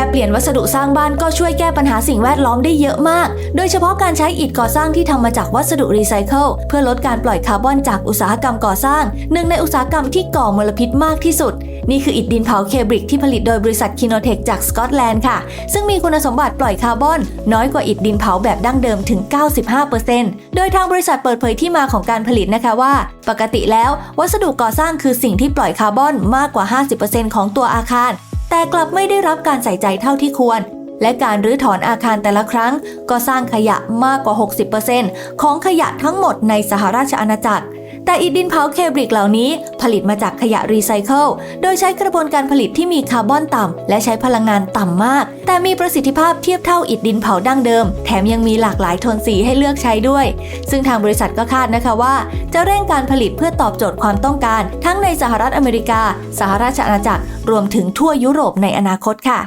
ค่เปลี่ยนวัสดุสร้างบ้านก็ช่วยแก้ปัญหาสิ่งแวดล้อมได้เยอะมาก โดยเฉพาะการใช้อิฐก่อสร้างที่ทำมาจากวัสดุรีไซเคิลเพื่อลดการปล่อยคาร์บอนจากอุตสาหกรรมก่อสร้าง หนึ่งในอุตสาหกรรมที่ก่อมลพิษมากที่สุด นี่คืออิฐดินเผาเคบริกที่ผลิตโดยบริษัทคิโนเทคจากสกอตแลนด์ค่ะ ซึ่งมีคุณสมบัติปล่อยคาร์บอน น้อยกว่าอิฐดินเผาแบบดั้งเดิมถึง 95%โดยทางบริษัทเปิดเผยที่มาของการผลิตนะคะว่า ปกติแล้ว วัสดุก่อสร้างคือสิ่งที่ปล่อยคาร์บอนมากกว่า 50%ของตัวอาคาร แต่กลับไม่ได้รับการใส่ใจเท่าที่ควร และการรื้อถอนอาคารแต่ละครั้ง ก็สร้างขยะมากกว่า 60%ของขยะทั้งหมดในสหราชอาณาจักร แต่อิฐดินเผาเคบริกเหล่านี้ ผลิตมาจากขยะรีไซเคิล โดยใช้กระบวนการผลิตที่มีคาร์บอนต่ำ และใช้พลังงานต่ำมาก แต่มีประสิทธิภาพเทียบเท่าอิฐดินเผาดั้งเดิม แถมยังมีหลากหลายโทนสีให้เลือกใช้ด้วย ซึ่งทางบริษัทก็คาดนะคะว่า จะเร่งการผลิตเพื่อตอบโจทย์ความต้องการ ทั้งในสหรัฐอเมริกา สหราชอาณาจักร รวมถึงทั่วยุโรปในอนาคตค่ะ